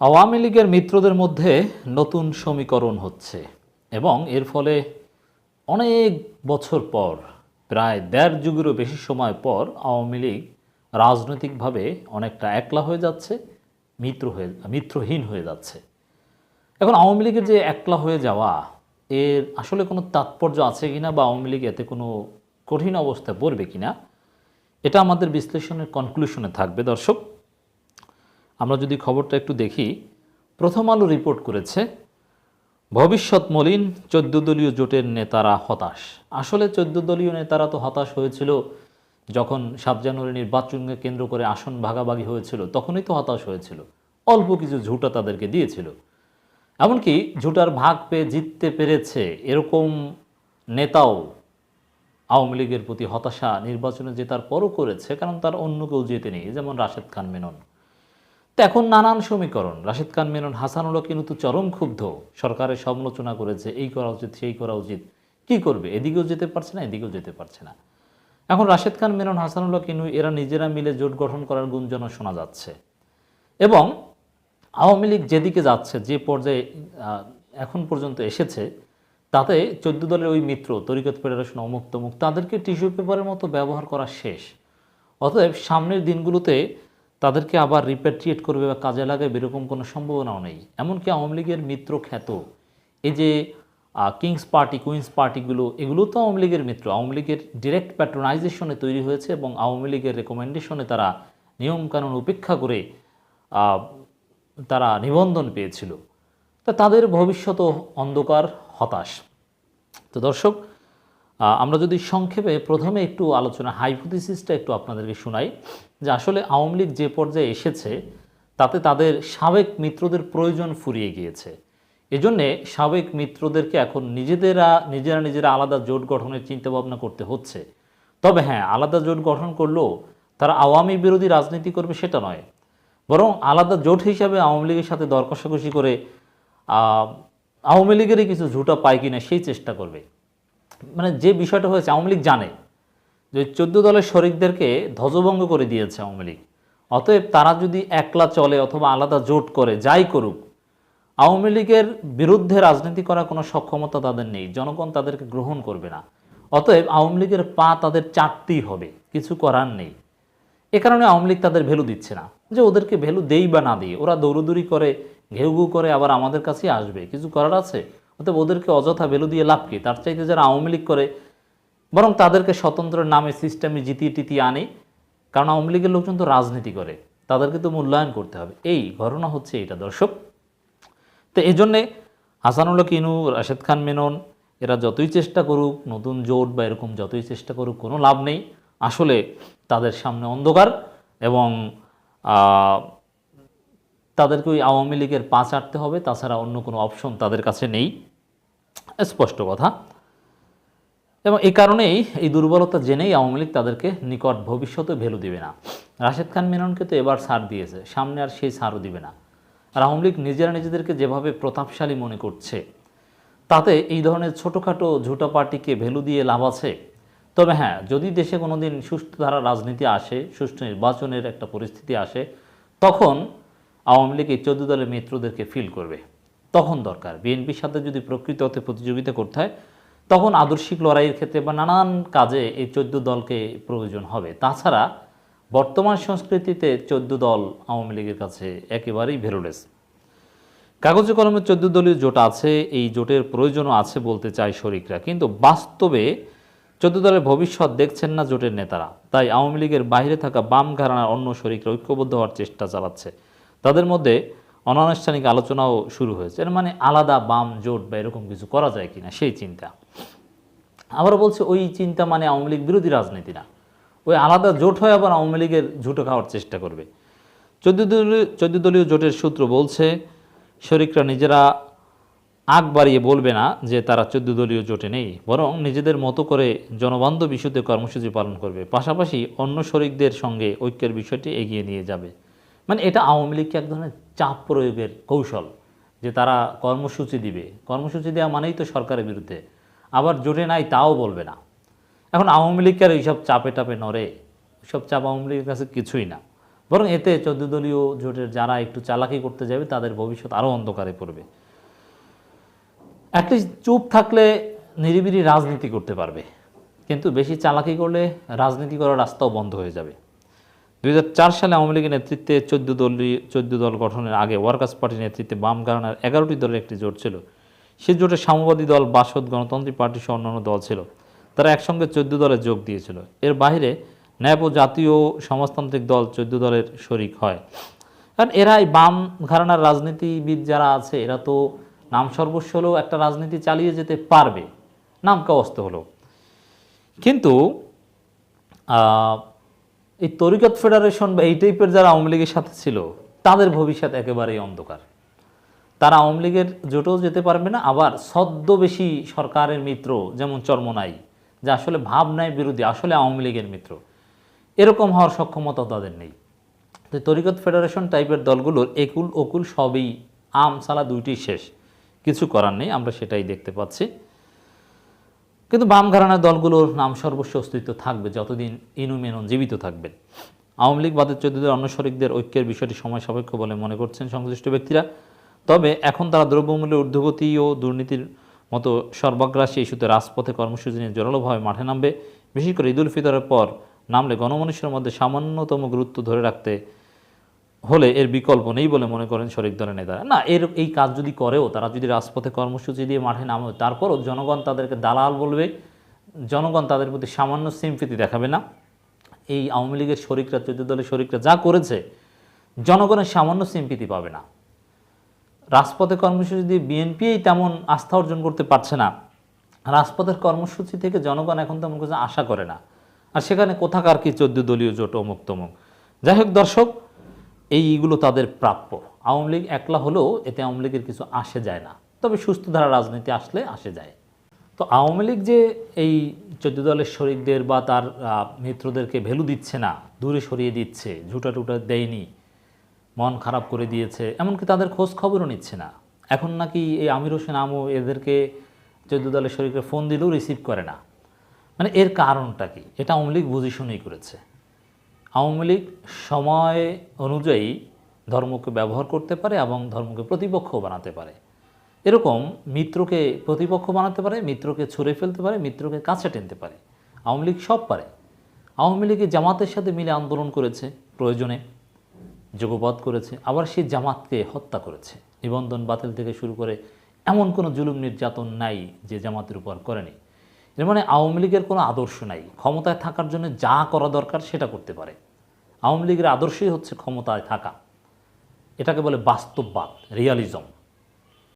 আওয়ামী লীগের মিত্রদের মধ্যে নতুন সমীকরণ হচ্ছে এবং এর ফলে অনেক বছর পর, প্রায় দেড় যুগেরও বেশি সময় পর আওয়ামী লীগ রাজনৈতিকভাবে অনেকটা একলা হয়ে যাচ্ছে, মিত্র হয়ে, মিত্রহীন হয়ে যাচ্ছে। এখন আওয়ামী লীগের যে একলা হয়ে যাওয়া, এর আসলে কোনো তাৎপর্য আছে কিনা বা আওয়ামী লীগ এতে কোনো কঠিন অবস্থায় পড়বে কিনা, এটা আমাদের বিশ্লেষণের কনক্লুশনে থাকবে। দর্শক আমরা যদি খবরটা একটু দেখি, প্রথম আলো রিপোর্ট করেছে, ভবিষ্যৎ মলিন চোদ্দ দলীয় জোটের নেতারা হতাশ। আসলে চোদ্দ দলীয় নেতারা তো হতাশ হয়েছিল যখন সাত জানুয়ারি নির্বাচনকে কেন্দ্র করে আসন ভাগাভাগি হয়েছিল, তখনই তো হতাশ হয়েছিল। অল্প কিছু ঝুটা তাদেরকে দিয়েছিল। এমনকি ঝুটার ভাগ পেয়ে জিততে পেরেছে এরকম নেতাও আওয়ামী লীগের প্রতি হতাশা নির্বাচনে জেতার পরও করেছে, কারণ তার অন্য কেউ যেতে নেই যেমন রাশেদ খান মেনন। তো এখন নানান সমীকরণ। রাশেদ খান, মেনন হাসানুল্লাহ কিন্তু চরম ক্ষুব্ধ। সরকারের সমালোচনা করেছে, এই করা উচিত, সেই করা উচিত। কি করবে? এদিকেও যেতে পারছে না, এদিকেও যেতে পারছে না। এখন রাশেদ খান, মেনন হাসানুল্লাহ কিনু এরা নিজেরা মিলে জোট গঠন করার গুঞ্জনও শোনা যাচ্ছে। এবং আওয়ামী লীগ যেদিকে যাচ্ছে, যে পর্যায়ে এখন পর্যন্ত এসেছে, তাতে চোদ্দ দলের ওই মিত্র, তরিকত ফেডারেশন, অমুক তমুক, তাদেরকে টিস্যু পেপারের মতো ব্যবহার করা শেষ। অতএব সামনের দিনগুলোতে তাদেরকে আবার রিপ্যাট্রিয়েট করবে বা কাজে লাগাবে এরকম কোনো সম্ভাবনাও নেই। এমনকি আওয়ামী লীগের মিত্র খ্যাত, এই যে কিংস পার্টি কুইন্স পার্টিগুলো এগুলো তো আওয়ামী লীগের মিত্র। আওয়ামী লীগের ডিরেক্ট প্যাট্রোনাইজেশনে তৈরি হয়েছে এবং আওয়ামী লীগের রেকমেন্ডেশনে তারা নিয়মকানুন উপেক্ষা করে তারা নিবন্ধন পেয়েছিল। তা তাদের ভবিষ্যৎ অন্ধকার, হতাশ। তো দর্শক আমরা যদি সংক্ষেপে প্রথমে একটু আলোচনা, হাইপোথিসিসটা একটু আপনাদেরকে শোনাই, যে আসলে আওয়ামী লীগ যে পর্যায়ে এসেছে, তাতে তাদের সাবেক মিত্রদের প্রয়োজন ফুরিয়ে গিয়েছে। এজন্যে সাবেক মিত্রদেরকে এখন নিজেদেরা, নিজেরা নিজেরা আলাদা জোট গঠনের চিন্তাভাবনা করতে হচ্ছে। তবে হ্যাঁ আলাদা জোট গঠন করলেও তারা আওয়ামী বিরোধী রাজনীতি করবে সেটা নয়। বরং আলাদা জোট হিসাবে আওয়ামী লীগের সাথে দর কষাকষি করে আওয়ামী লীগেরই কিছু ঝুটা পায় কিনা সেই চেষ্টা করবে। মানে যে বিষয়টা হয়েছে, আওয়ামী লীগ জানে যে চোদ্দ দলের শরিকদেরকে ধ্বজভঙ্গ করে দিয়েছে আওয়ামী লীগ। অতএব তারা যদি একলা চলে অথবা আলাদা জোট করে, যাই করুক, আওয়ামী লীগের বিরুদ্ধে রাজনীতি করার কোনো সক্ষমতা তাদের নেই। জনগণ তাদেরকে গ্রহণ করবে না। অতএব আওয়ামী লীগের পা তাদের চাটতেই হবে, কিছু করার নেই। এ কারণে আওয়ামী লীগ তাদের ভ্যালু দিচ্ছে না। যে ওদেরকে ভ্যালু দেই বা না দিই, ওরা দৌড়দৌড়ি করে, ঘেউ করে আবার আমাদের কাছেই আসবে। কিছু করার আছে? অতএব ওদেরকে অযথা ভ্যালু দিয়ে লাভ কি? তার চাইতে যারা আওয়ামী লীগ করে, বরং তাদেরকে স্বতন্ত্র নামে সিস্টেমে জিতিয়ে টিতিয়ে আনে। কারণ আওয়ামী লীগের লোকজন তো রাজনীতি করে, তাদেরকে তো মূল্যায়ন করতে হবে। এই ঘটনা হচ্ছে এটা দর্শক। তো এই জন্যে হাসানুল্লাহ, কিনু, রাশেদ খান, মেনন, এরা যতই চেষ্টা করুক, নতুন জোট বা এরকম যতই চেষ্টা করুক, কোনো লাভ নেই। আসলে তাদের সামনে অন্ধকার এবং তাদেরকে ওই আওয়ামী লীগের পা চাটতে হবে। তাছাড়া অন্য কোনো অপশন তাদের কাছে নেই। স্পষ্ট কথা। এবং এই কারণেই এই দুর্বলতা জেনেই আওয়ামী লীগ তাদেরকে নিকট ভবিষ্যতে ভ্যালু দিবে না। রাশেদ খান মেননকে তো এবার ছাড় দিয়েছে, সামনে আর সেই ছাড়ও দিবে না। আর আওয়ামী লীগ নিজেরা নিজেদেরকে যেভাবে প্রতাপশালী মনে করছে, তাতে এই ধরনের ছোটোখাটো ঝুটা পার্টিকে ভ্যালু দিয়ে লাভ আছে। তবে হ্যাঁ যদি দেশে কোনোদিন সুস্থ ধারা রাজনীতি আসে, সুষ্ঠু নির্বাচনের একটা পরিস্থিতি আসে, তখন আওয়ামী লীগ এই চোদ্দ দলের মিত্রদেরকে ফিল করবে। তখন দরকার। বিএনপির সাথে যদি প্রকৃত অর্থে প্রতিযোগিতা করতে হয়, তখন আদর্শিক লড়াইয়ের ক্ষেত্রে বা নানান কাজে এই চোদ্দ দলকে প্রয়োজন হবে। তাছাড়া বর্তমান সংস্কৃতিতে চোদ্দ দল আওয়ামী লীগের কাছে একেবারেই ভেরোলেস। কাগজে কলমে চোদ্দ দলীয় জোট আছে, এই জোটের প্রয়োজনও আছে বলতে চায় শরিকরা। কিন্তু বাস্তবে চোদ্দ দলের ভবিষ্যৎ দেখছেন না জোটের নেতারা। তাই আওয়ামী লীগের বাইরে থাকা বাম ঘরানার অন্য শরিকরা ঐক্যবদ্ধ হওয়ার চেষ্টা চালাচ্ছে। তাদের মধ্যে অনানুষ্ঠানিক আলোচনাও শুরু হয়েছে। এর মানে আলাদা বাম, জোট বা এরকম কিছু করা যায় কিনা, সেই চিন্তা। আবার বলছে ওই চিন্তা মানে আওয়ামী লীগ বিরোধী রাজনীতি না। ওই আলাদা জোট হয়ে আবার আওয়ামী লীগের ঝুটো খাওয়ার চেষ্টা করবে। চোদ্দ দলীয় দলীয় জোটের সূত্র বলছে, শরিকরা নিজেরা আগ বাড়িয়ে বলবে না যে তারা চোদ্দ দলীয় জোটে নেই, বরং নিজেদের মতো করে জনবান্ধব ইস্যুতে কর্মসূচি পালন করবে। পাশাপাশি অন্য শরিকদের সঙ্গে ঐক্যের বিষয়টি এগিয়ে নিয়ে যাবে। মানে এটা আওয়ামী লীগকে এক ধরনের চাপ প্রয়োগের কৌশল যে তারা কর্মসূচি দিবে। কর্মসূচি দেওয়া মানেই তো সরকারের বিরুদ্ধে। আবার জোটে নাই তাও বলবে না। এখন আওয়ামী লীগকে আর এইসব চাপে টাপে নড়ে সব চাপ আওয়ামী লীগের কাছে কিছুই না। বরং এতে চোদ্দ দলীয় জোটের যারা একটু চালাকি করতে যাবে, তাদের ভবিষ্যৎ আরও অন্ধকারে পড়বে। অ্যাটলিস্ট চুপ থাকলে নিরিবিলি রাজনীতি করতে পারবে। কিন্তু বেশি চালাকি করলে রাজনীতি করার রাস্তাও বন্ধ হয়ে যাবে। দুই সালে আওয়ামী লীগের নেতৃত্বে চোদ্দ দলীয় চোদ্দ দল গঠনের আগে ওয়ার্কার্স পার্টির নেতৃত্বে বাম ঘরানার এগারোটি দলের একটি জোট ছিল। সে জোটে সাম্যবাদী দল, বাসদ, গণতান্ত্রিক পার্টি সহ অন্যান্য দল ছিল। তারা একসঙ্গে চোদ্দ দলে যোগ দিয়েছিল। এর বাইরে ন্যাপ জাতীয় সমাজতান্ত্রিক দল চোদ্দ দলের শরিক হয়। কারণ এরাই বাম ঘরানার রাজনীতিবিদ যারা আছে, এরা তো নাম সর্বস্ব হলেও একটা রাজনীতি চালিয়ে যেতে পারবে। নাম কাওয়াস্ত হলেও কিন্তু এই তরিকত ফেডারেশন বা এই টাইপের যারা আওয়ামী লীগের সাথে ছিল, তাদের ভবিষ্যৎ একেবারেই অন্ধকার। তারা আওয়ামী লীগের জোটেও যেতে পারবে না, আবার ছদ্মবেশী সরকারের মিত্র যেমন চর্মনাই, যা আসলে ভাব ভাবনায় বিরোধী, আসলে আওয়ামী লীগের মিত্র, এরকম হওয়ার সক্ষমতা তাদের নেই। তো তরিকত ফেডারেশন টাইপের দলগুলোর একুল ওকুল সবই আম, সালা দুইটি শেষ। কিছু করার নেই, আমরা সেটাই দেখতে পাচ্ছি। কিন্তু বাম ঘরানার দলগুলোর নাম সর্বস্ব অস্তিত্ব থাকবে, যতদিন ইনু মেনন জীবিত থাকবেন। আওয়ামী লীগ বাদের চোদ্দদের অন্য শরিকদের ঐক্যের বিষয়টি সময় সাপেক্ষ বলে মনে করছেন সংশ্লিষ্ট ব্যক্তিরা। তবে এখন তারা দ্রব্যমূল্যের ঊর্ধ্বগতি ও দুর্নীতির মতো সর্বাগ্রাসী ইস্যুতে রাজপথে কর্মসূচি নিয়ে জোরালোভাবে মাঠে নামবে। বিশেষ করে ঈদুল ফিতরের পর নামলে গণমানুষের মধ্যে সামান্যতম গুরুত্ব ধরে রাখতে হলে এর বিকল্প নেই বলে মনে করেন শরিক দলের নেতারা। না, এর, এই কাজ যদি করেও, তারা যদি রাজপথে কর্মসূচি দিয়ে মাঠে নামে, তারপরও জনগণ তাদেরকে দালাল বলবে, জনগণ তাদের প্রতি সামান্য সিম্পিতি দেখাবে না। এই আওয়ামী লীগের শরিকরা চোদ্দ দলের শরিকরা যা করেছে, জনগণের সামান্য সিম্পিতি পাবে না। রাজপথে কর্মসূচি দিয়ে বিএনপিই তেমন আস্থা অর্জন করতে পারছে না। রাজপথের কর্মসূচি থেকে জনগণ এখন তেমন কিছু আশা করে না। আর সেখানে কোথাকার কি চোদ্দ দলীয় জোট অমুক তমুক যাই হোক দর্শক এইগুলো তাদের প্রাপ্য। আওয়ামী লীগ একলা হলেও এতে আওয়ামী লীগের কিছু আসে যায় না। তবে সুস্থ ধারা রাজনীতি আসলে আসে যায়। তো আওয়ামী লীগ যে এই চোদ্দ দলের শরিকদের বা তার মিত্রদেরকে ভ্যালু দিচ্ছে না, দূরে সরিয়ে দিচ্ছে, ঝুটা টুটা দেয়নি, মন খারাপ করে দিয়েছে, এমনকি তাদের খোঁজ খবরও নিচ্ছে না। এখন নাকি এই আমির হোসেন আমু এদেরকে চোদ্দ দলের শরীরকে ফোন দিলেও রিসিভ করে না। মানে এর কারণটা কি? এটা আওয়ামী লীগ বুঝে শুনেই করেছে। আওয়ামী লীগ সময় অনুযায়ী ধর্মকে ব্যবহার করতে পারে এবং ধর্মকে প্রতিপক্ষ বানাতে পারে। এরকম মিত্রকে প্রতিপক্ষ বানাতে পারে, মিত্রকে ছুঁড়ে ফেলতে পারে, মিত্রকে কাছে টেনতে পারে। আওয়ামী লীগ সব পারে। আওয়ামী লীগে জামাতের সাথে মিলে আন্দোলন করেছে প্রয়োজনে যোগপাত করেছে, আবার সেই জামাতকে হত্যা করেছে। নিবন্ধন বাতিল থেকে শুরু করে এমন কোনো জুলুম নির্যাতন নাই যে জামাতের উপর করেনি। এর মানে আওয়ামী লীগের কোনো আদর্শ নাই, ক্ষমতায় থাকার জন্য যা করা দরকার সেটা করতে পারে। আওয়ামী লীগের আদর্শই হচ্ছে ক্ষমতায় থাকা। এটাকে বলে বাস্তববাদ রিয়ালিজম